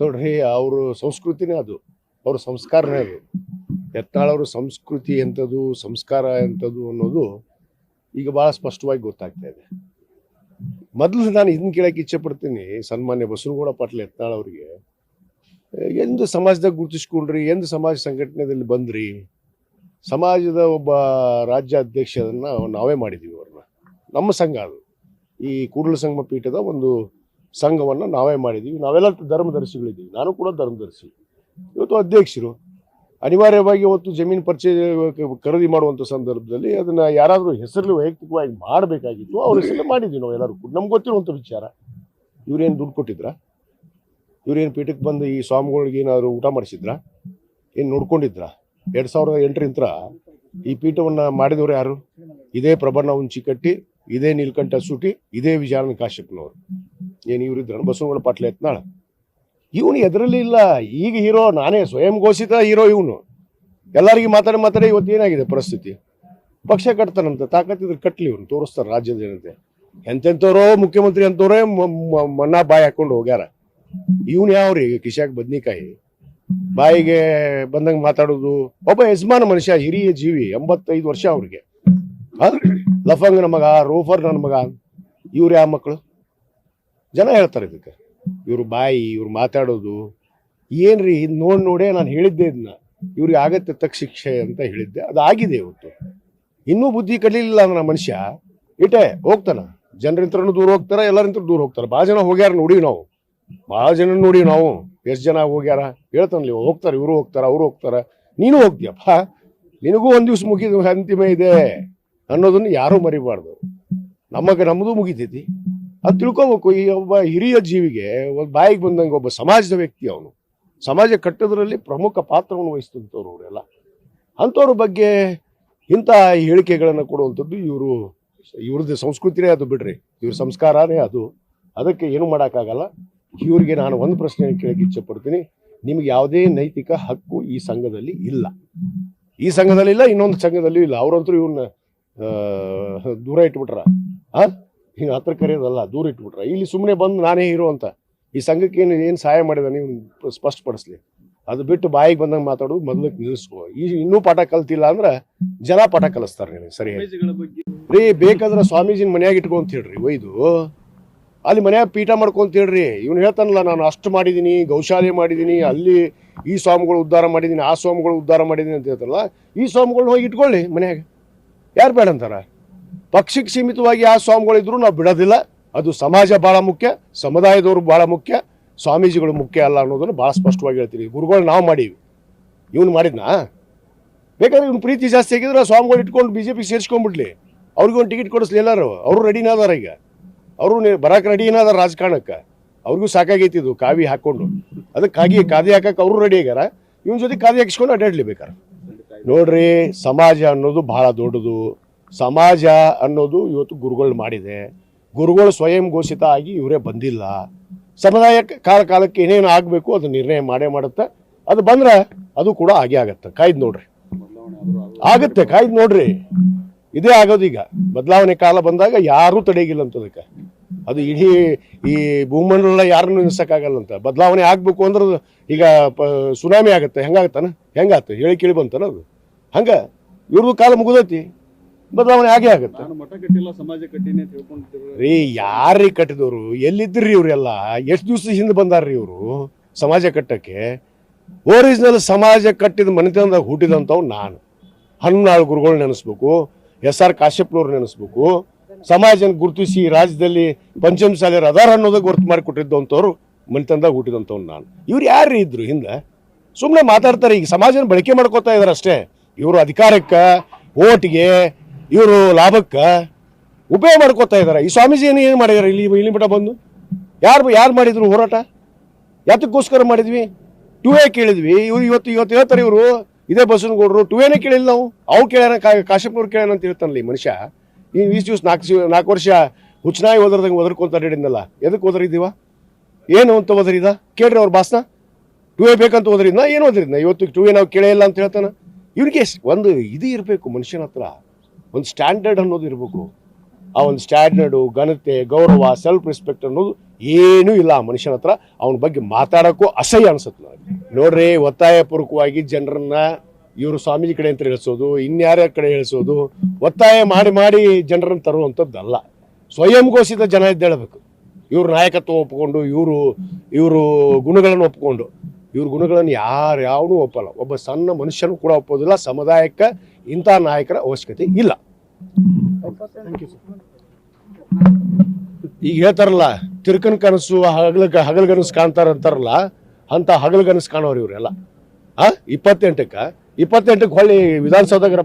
ನೋಡ್ರಿ, ಅವ್ರ ಸಂಸ್ಕೃತಿನೇ ಅದು. ಅವ್ರ ಸಂಸ್ಕಾರನೇ ಅದು. ಎತ್ತಾಳವ್ರ ಸಂಸ್ಕೃತಿ ಎಂಥದ್ದು, ಸಂಸ್ಕಾರ ಎಂಥದ್ದು ಅನ್ನೋದು ಈಗ ಭಾಳ ಸ್ಪಷ್ಟವಾಗಿ ಗೊತ್ತಾಗ್ತಾ ಇದೆ. ಮೊದಲು ನಾನು ಇದನ್ನ ಕೇಳಕ್ಕೆ ಇಚ್ಛೆ ಪಡ್ತೀನಿ, ಸನ್ಮಾನ್ಯ ಬಸವನಗೌಡ ಪಾಟೀಲ್ ಯತ್ನಾಳ್ ಅವರಿಗೆ. ಎಂದು ಸಮಾಜದಾಗ ಗುರುತಿಸ್ಕೊಂಡ್ರಿ, ಎಂದು ಸಮಾಜ ಸಂಘಟನೆಯಲ್ಲಿ ಬಂದ್ರಿ, ಸಮಾಜದ ಒಬ್ಬ ರಾಜ್ಯ ಅಧ್ಯಕ್ಷರನ್ನ ನಾವೇ ಮಾಡಿದ್ದೀವಿ ಅವ್ರನ್ನ. ನಮ್ಮ ಸಂಘ ಅದು. ಈ ಕೂಡಲ ಸಂಗಮ ಪೀಠದ ಒಂದು ಸಂಘವನ್ನು ನಾವೇ ಮಾಡಿದ್ದೀವಿ ನಾವೆಲ್ಲ ಧರ್ಮದರ್ಶಿಗಳಿದ್ದೀವಿ. ನಾನು ಕೂಡ ಧರ್ಮದರ್ಶಿ. ಇವತ್ತು ಅಧ್ಯಕ್ಷರು. ಅನಿವಾರ್ಯವಾಗಿ ಇವತ್ತು ಜಮೀನು ಪರಿಚಯ ಖರೀದಿ ಮಾಡುವಂಥ ಸಂದರ್ಭದಲ್ಲಿ ಅದನ್ನು ಯಾರಾದರೂ ಹೆಸರಲ್ಲಿ ವೈಯಕ್ತಿಕವಾಗಿ ಮಾಡಬೇಕಾಗಿತ್ತು. ಅವ್ರ ಹೆಸರಲ್ಲಿ ಮಾಡಿದ್ವಿ ನಾವು ಎಲ್ಲರೂ ಕೂಡ. ನಮ್ಗೆ ಗೊತ್ತಿರುವಂಥ ವಿಚಾರ. ಇವ್ರೇನು ದುಡ್ಡು ಕೊಟ್ಟಿದ್ರ? ಇವ್ರೇನು ಪೀಠಕ್ಕೆ ಬಂದು ಈ ಸ್ವಾಮಿಗಳಿಗೆ ಏನಾದರೂ ಊಟ ಮಾಡಿಸಿದ್ರ? ಏನು ನೋಡ್ಕೊಂಡಿದ್ರ? ಎರಡು ಸಾವಿರದ ಎಂಟರಿಂದ ಈ ಪೀಠವನ್ನು ಮಾಡಿದವರು ಯಾರು? ಇದೇ ಪ್ರಬಣ್ಣ ಉಂಚಿ ಕಟ್ಟಿ ಇದೇ ನೀಲಕಂಠ ಸೂಟಿ, ಇದೇ ವಿಜಯಾನಂದ ಕಾಶ್ಯಪ್ನವರು. ಏನು ಇವರಿದ್ರು ಬಸವನಗೌಡ ಪಾಟ್ಲೆ ಎತ್ನಾಳ ಇವನು ಎದರಲ್ಲಿ ಇಲ್ಲ. ಈಗ ಹೀರೋ, ನಾನೇ ಸ್ವಯಂ ಘೋಷಿತ ಹೀರೋ ಇವನು. ಎಲ್ಲರಿಗೆ ಮಾತಾಡಿ ಮಾತಾಡಿ ಇವತ್ತು ಏನಾಗಿದೆ ಪರಿಸ್ಥಿತಿ? ಪಕ್ಷ ಕಟ್ತಾನಂತ ತಾಕತ್ತಿದ್ರೆ ಕಟ್ಲಿ ಇವನು, ತೋರಿಸ್ತಾರೆ ರಾಜ್ಯದ ಜನತೆ. ಎಂತೆಂಥವ್ರೋ ಮುಖ್ಯಮಂತ್ರಿ ಅಂತವ್ರೇ ಮನ್ನಾ ಬಾಯಿ ಹಾಕೊಂಡು ಹೋಗ್ಯಾರ. ಇವನು ಯಾವ್ರಿ ಕಿಶಾಕ್ ಬದ್ನಿಕಾಯಿ? ಬಾಯಿಗೆ ಬಂದಂಗೆ ಮಾತಾಡೋದು. ಒಬ್ಬ ಯಜಮಾನ ಮನುಷ್ಯ, ಹಿರಿಯ ಜೀವಿ, ಎಂಬತ್ತೈದು ವರ್ಷ ಅವ್ರಿಗೆ. ಲಫಂಗ್ ನಮಗ ಮಗ ರೋಫರ್ ನನ್ನ ಮಗ. ಇವ್ರು ಯಾವ ಮಕ್ಕಳು ಜನ ಹೇಳ್ತಾರೆ ಇದಕ್ಕೆ. ಇವ್ರ ಬಾಯಿ, ಇವ್ರು ಮಾತಾಡೋದು. ಏನ್ರಿ, ಇದು ನೋಡಿ ನೋಡೇ ನಾನು ಹೇಳಿದ್ದೆ ಇದನ್ನ ಇವ್ರಿಗೆ ಆಗತ್ತೆ ತಕ್ಕ ಶಿಕ್ಷೆ ಅಂತ ಹೇಳಿದ್ದೆ. ಅದು ಆಗಿದೆ ಇವತ್ತು. ಇನ್ನೂ ಬುದ್ಧಿ ಕಲೀಲಿಲ್ಲ ನಮ್ಮ ಮನುಷ್ಯ. ಇಟೇ ಹೋಗ್ತಾನ. ಜನರಿಂತ್ರನೂ ದೂರ ಹೋಗ್ತಾರ, ಎಲ್ಲರಿಂತ್ರ ದೂರ ಹೋಗ್ತಾರ. ಭಾಳ ಜನ ಹೋಗ್ಯಾರ ನೋಡಿ ನಾವು. ಭಾಳ ಜನ ನೋಡಿ ನಾವು. ಎಷ್ಟು ಜನ ಹೋಗ್ಯಾರ? ಹೇಳ್ತಾನಲ್ಲಿ ಹೋಗ್ತಾರೆ. ಇವರು ಹೋಗ್ತಾರ, ಅವ್ರು ಹೋಗ್ತಾರ. ನೀನು ಹೋಗ್ತೀಯಪ್ಪ. ನಿನಗೂ ಒಂದು ದಿವ್ಸ ಮುಗಿದ ಅಂತಿಮ ಇದೆ ಅನ್ನೋದನ್ನು ಯಾರೂ ಮರಿಬಾರ್ದು. ನಮಗೆ ನಮ್ಮದು ಮುಗಿತೈತಿ. ಅದು ತಿಳ್ಕೊಬೇಕು. ಈ ಒಬ್ಬ ಹಿರಿಯ ಜೀವಿಗೆ, ಒಂದು ಬಾಯಿಗೆ ಬಂದಂಗೆ ಒಬ್ಬ ಸಮಾಜದ ವ್ಯಕ್ತಿ ಅವನು. ಸಮಾಜ ಕಟ್ಟೋದ್ರಲ್ಲಿ ಪ್ರಮುಖ ಪಾತ್ರವನ್ನು ವಹಿಸ್ತಂಥವ್ರು ಅವರೆಲ್ಲ ಅಂಥವ್ರ ಬಗ್ಗೆ ಇಂಥ ಹೇಳಿಕೆಗಳನ್ನು ಕೊಡುವಂಥದ್ದು ಇವರು, ಇವ್ರದ್ದು ಸಂಸ್ಕೃತಿನೇ ಅದು ಬಿಡ್ರಿ. ಇವ್ರ ಸಂಸ್ಕಾರನೇ ಅದು. ಅದಕ್ಕೆ ಏನು ಮಾಡೋಕ್ಕಾಗಲ್ಲ. ಇವರಿಗೆ ನಾನು ಒಂದು ಪ್ರಶ್ನೆ ಕೇಳಕ್ಕೆ ಇಚ್ಛೆ ಪಡ್ತೀನಿ ನಿಮ್ಗೆ ಯಾವುದೇ ನೈತಿಕ ಹಕ್ಕು ಈ ಸಂಘದಲ್ಲಿ ಇಲ್ಲ. ಈ ಸಂಘದಲ್ಲಿ ಇಲ್ಲ, ಇನ್ನೊಂದು ಸಂಘದಲ್ಲೂ ಇಲ್ಲ. ಅವ್ರಂತೂ ಇವ್ರನ್ನ ದೂರ ಇಟ್ಬಿಟ್ರ. ಆ? ಹಿಂಗೆ ಹತ್ರ ಕರೆಯೋದಲ್ಲ ದೂರ ಇಟ್ಬಿಟ್ರೆ. ಇಲ್ಲಿ ಸುಮ್ಮನೆ ಬಂದು ನಾನೇ ಹೀರೋ ಅಂತ. ಈ ಸಂಘಕ್ಕೆ ಏನು ಏನು ಸಹಾಯ ಮಾಡಿದ ನೀವು ಸ್ಪಷ್ಟಪಡಿಸ್ಲಿ. ಅದು ಬಿಟ್ಟು ಬಾಯಿಗೆ ಬಂದಂಗೆ ಮಾತಾಡೋದು ಮೊದಲಕ್ಕೆ ನಿಲ್ಲಿಸ್ಕೋ. ಈ ಇನ್ನೂ ಪಾಠ ಕಲ್ತಿಲ್ಲ ಅಂದ್ರೆ ಜನ ಪಾಠ ಕಲಿಸ್ತಾರೆ ನಿನಗೆ ಸರಿ ರೀ ಬೇಕಾದ್ರೆ ಸ್ವಾಮೀಜಿನ ಮನೆಯಾಗಿ ಇಟ್ಕೊಂತ ಹೇಳ್ರಿ ಒಯ್ದು. ಅಲ್ಲಿ ಮನೆಯಾಗ ಪೀಠ ಮಾಡ್ಕೊಂತ ಹೇಳ್ರಿ. ಇವ್ನು ಹೇಳ್ತಾನಲ್ಲ ನಾನು ಅಷ್ಟು ಮಾಡಿದ್ದೀನಿ ಗೌಶಾಲೆ ಮಾಡಿದ್ದೀನಿ ಅಲ್ಲಿ ಈ ಸ್ವಾಮಿಗಳು ಉದ್ಧಾರ ಮಾಡಿದ್ದೀನಿ ಆ ಸ್ವಾಮಿಗಳು ಉದ್ಧಾರ ಮಾಡಿದ್ದೀನಿ ಅಂತ ಹೇಳ್ತಾರಲ್ಲ ಈ ಸ್ವಾಮಿಗಳನ್ನ ಹೋಗಿ ಇಟ್ಕೊಳ್ಳಿ ಮನೆಯಾಗ. ಯಾರು ಬೇಡ ಅಂತಾರ? ಪಕ್ಷಕ್ಕೆ ಸೀಮಿತವಾಗಿ ಆ ಸ್ವಾಮಿಗಳಿದ್ರು ನಾವು ಬಿಡೋದಿಲ್ಲ. ಅದು ಸಮಾಜ ಭಾಳ ಮುಖ್ಯ, ಸಮುದಾಯದವರು ಭಾಳ ಮುಖ್ಯ, ಸ್ವಾಮೀಜಿಗಳು ಮುಖ್ಯ ಅಲ್ಲ ಅನ್ನೋದನ್ನು ಭಾಳ ಸ್ಪಷ್ಟವಾಗಿ ಹೇಳ್ತೀವಿ ಗುರುಗಳು ನಾವು ಮಾಡೀವಿ. ಇವನು ಮಾಡಿದ್ನಾ? ಬೇಕಾದ್ರೆ ಇವ್ನು ಪ್ರೀತಿ ಜಾಸ್ತಿ ಆಗಿದ್ರೆ ಸ್ವಾಮಿಗಳು ಇಟ್ಕೊಂಡು ಬಿ ಜೆ ಪಿಗೆ ಸೇರಿಸ್ಕೊಂಡ್ಬಿಡ್ಲಿ ಅವ್ರಿಗೊಂದು ಟಿಕೆಟ್ ಕೊಡಿಸ್ಲಿ ಎಲ್ಲರೂ. ಅವರು ರೆಡಿನಾದಾರ ಈಗ. ಅವರು ಬರಕ್ಕೆ ರೆಡಿನ ಅದಾರ ರಾಜಕಾರಣಕ್ಕೆ. ಅವ್ರಿಗೂ ಸಾಕಾಗೈತಿ ಇದು, ಕಾವಿ ಹಾಕ್ಕೊಂಡು. ಅದಕ್ಕಾಗಿ ಕಾದಿ ಹಾಕಕ್ಕೆ ಅವರು ರೆಡಿ ಆಗ್ಯಾರ. ಇವನ ಜೊತೆ ಕಾದಿ ಹಾಕಿಸ್ಕೊಂಡು ಅಡ್ಡಾಡ್ಲಿ ಬೇಕಾರೆ ನೋಡ್ರಿ, ಸಮಾಜ ಅನ್ನೋದು ಭಾಳ ದೊಡ್ಡದು. ಸಮಾಜ ಅನ್ನೋದು ಇವತ್ತು ಗುರುಗಳು ಮಾಡಿದೆ. ಗುರುಗಳು ಸ್ವಯಂ ಘೋಷಿತ ಆಗಿ ಇವರೇ ಬಂದಿಲ್ಲ. ಸಮುದಾಯ ಕಾಲ ಕಾಲಕ್ಕೆ ಏನೇನು ಆಗಬೇಕು ಅದು ನಿರ್ಣಯ ಮಾಡೇ ಮಾಡುತ್ತೆ. ಅದು ಬಂದ್ರೆ ಅದು ಕೂಡ ಆಗೇ ಆಗತ್ತೆ. ಕಾಯ್ದು ನೋಡ್ರಿ. ಆಗುತ್ತೆ, ಕಾಯ್ದು ನೋಡ್ರಿ. ಇದೇ ಆಗೋದು ಈಗ. ಬದಲಾವಣೆ ಕಾಲ ಬಂದಾಗ ಯಾರೂ ತಡೆಗಿಲ್ಲ ಅಂತ ಅದಕ್ಕೆ. ಅದು ಇಡೀ ಈ ಭೂಮಂಡಲ ಯಾರನ್ನು ನಿಲ್ಸಕ್ಕಾಗಲ್ಲ ಅಂತ. ಬದಲಾವಣೆ ಆಗಬೇಕು ಅಂದ್ರೆ ಈಗ ಪ, ಸುನಾಮಿ ಆಗುತ್ತೆ. ಹೆಂಗಾಗತ್ತಾನ? ಹೆಂಗಾತ ಹೇಳಿ ಕೇಳಿ ಬಂತಾನ ಅದು. ಹಂಗೆ ಇವ್ರದ್ದು ಕಾಲ ಮುಗಿದೈತಿ. ಬದಲಾವಣೆ ಆಗೇ ಆಗುತ್ತೆ. ರೀ ಯಾರೀ ಕಟ್ಟಿದವರು? ಎಲ್ಲಿದ್ರಿ ಇವರೆಲ್ಲ? ಎಷ್ಟು ದಿವಸ ಹಿಂದೆ ಬಂದಾರ್ರಿ ಇವರು ಸಮಾಜ ಕಟ್ಟಕ್ಕೆ? ಒರಿಜಿನಲ್ ಸಮಾಜ ಕಟ್ಟಿದ ಮನೆತನದಾಗ ಹುಟ್ಟಿದಂಥವು ನಾನು. ಹನ್ನಾಳು ಗುರುಗಳು ನೆನೆಸ್ಬೇಕು ಎಸ್ ಆರ್ ಕಾಶ್ಯಪ್ನವ್ರು ನೆನೆಸ್ಬೇಕು. ಸಮಾಜನ ಗುರುತಿಸಿ ರಾಜ್ಯದಲ್ಲಿ ಪಂಚಮ ಶಾಲೆಯರು ಅದಾರ ಅನ್ನೋದಕ್ಕೆ ಗುರುತು ಮಾಡಿ ಕೊಟ್ಟಿದ್ದಂಥವ್ರು ಮನೆತನದಾಗ ಹುಟ್ಟಿದಂಥವ್ನು ನಾನು. ಇವ್ರು ಯಾರು ಇದ್ರು ಹಿಂದೆ? ಸುಮ್ಮನೆ ಮಾತಾಡ್ತಾರೆ ಈಗ ಸಮಾಜನ ಬಳಕೆ ಮಾಡ್ಕೋತಾ ಇದಾರೆ ಅಷ್ಟೇ. ಇವರು ಅಧಿಕಾರಕ್ಕೆ ಓಟ್ಗೆ ಇವರು ಲಾಭಕ್ಕೆ ಉಪಯೋಗ ಮಾಡ್ಕೋತಾ ಇದ್ದಾರೆ ಈ ಸ್ವಾಮೀಜಿ ಏನು ಏನು ಮಾಡಿದಾರೆ? ಇಲ್ಲಿ ಇಲ್ಲಿ ಮಠ ಬಂದು? ಯಾರು ಯಾರು ಮಾಡಿದ್ರು ಹೋರಾಟ? ಯಾತಕ್ಕೋಸ್ಕರ ಮಾಡಿದ್ವಿ? ಟೂ ಎ ಕೇಳಿದ್ವಿ. ಇವ್ರು ಇವತ್ತು ಇವತ್ತು ಹೇಳ್ತಾರೆ ಇವರು, ಇದೇ ಬಸವನಗೌಡರು. ಟೂ ಎನೇ ಕೇಳಿಲ್ಲ ನಾವು. ಅವು ಕೇಳ್ಯಾನ ಕಾಶ್ಯಪ್ನವ್ರು ಕೇಳ್ಯಾನ ಅಂತ ಹೇಳ್ತಾನಲ್ಲ ಈ ಮನುಷ್ಯ. ಈ ಈಸ್ ದಿವ್ಸ ನಾಲ್ಕು ನಾಲ್ಕು ವರ್ಷ ಹುಚ್ಚನಾಯಿ ಓದರ್ದಂಗೆ ಒದರ್ಕೊಂತಾರೆ ಅಡ್ಡಿದ್ನಲ್ಲ ಎದಕ್ಕೆ ಓದರಿದ್ದೀವ? ಏನು ಅಂತ ಓದರಿದ? ಕೇಳ್ರಿ ಅವ್ರ ಭಾಷಣ ಟೂ ಎ ಬೇಕಂತ ಓದರಿದ್ನ? ಏನು ಓದರಿದ್ನ? ಇವತ್ತು ಟೂ ಎ ನಾವು ಕೇಳೇ ಇಲ್ಲ ಅಂತ ಹೇಳ್ತಾನೆ. ಇವ್ರಿಗೆ ಒಂದು ಇದು ಇರಬೇಕು ಮನುಷ್ಯನ ಹತ್ರ. ಒಂದು ಸ್ಟ್ಯಾಂಡರ್ಡ್ ಅನ್ನೋದು ಇರಬೇಕು. ಆ ಒಂದು ಸ್ಟ್ಯಾಂಡರ್ಡು, ಘನತೆ, ಗೌರವ ಸೆಲ್ಫ್ ರೆಸ್ಪೆಕ್ಟ್ ಅನ್ನೋದು ಏನೂ ಇಲ್ಲ ಆ ಮನುಷ್ಯನ ಹತ್ರ. ಅವನ ಬಗ್ಗೆ ಮಾತಾಡೋಕ್ಕೂ ಅಸಹ್ಯ ಅನಿಸುತ್ತೆ ನನಗೆ. ನೋಡ್ರಿ ಒತ್ತಾಯಪೂರ್ವಕವಾಗಿ ಜನರನ್ನ ಇವರು ಸ್ವಾಮೀಜಿ ಕಡೆ ಅಂತ ಹೇಳಿಸೋದು ಇನ್ಯಾರ ಕಡೆ ಹೇಳಿಸೋದು, ಒತ್ತಾಯ ಮಾಡಿ ಮಾಡಿ ಜನರನ್ನು ತರುವಂಥದ್ದಲ್ಲ. ಸ್ವಯಂ ಘೋಷಿತ ಜನ ಎದ್ದೇಳಬೇಕು ಇವ್ರ ನಾಯಕತ್ವ ಒಪ್ಪಿಕೊಂಡು ಇವರು ಇವರು ಗುಣಗಳನ್ನು ಒಪ್ಪಿಕೊಂಡು ಇವ್ರ ಗುಣಗಳನ್ನು ಯಾರು ಯಾವನು ಒಪ್ಪಲ್ಲ. ಒಬ್ಬ ಸಣ್ಣ ಮನುಷ್ಯನೂ ಕೂಡ ಒಪ್ಪೋದಿಲ್ಲ. ಸಮುದಾಯಕ್ಕೆ ಇಂಥ ನಾಯಕರ ಅವಶ್ಯಕತೆ ಇಲ್ಲ. ಈಗ ಹೇಳ್ತಾರಲ್ಲ ತಿರ್ಕನ್ ಕನಸು ಹಗಲ ಹಗಲ್ ಕನಸು ಕಾಣ್ತಾರ ಅಂತಾರಲ್ಲ ಅಂತ ಹಗಲ್ ಕನಸು ಕಾಣೋರು ಇವರೆಲ್ಲ. ಆ ಇಪ್ಪತ್ತೆಂಟಕ್ಕೆ ಇಪ್ಪತ್ತೆಂಟಕ್ಕೆ ಹೊಳ್ಳಿ ವಿಧಾನಸೌಧಕ್ಕೆ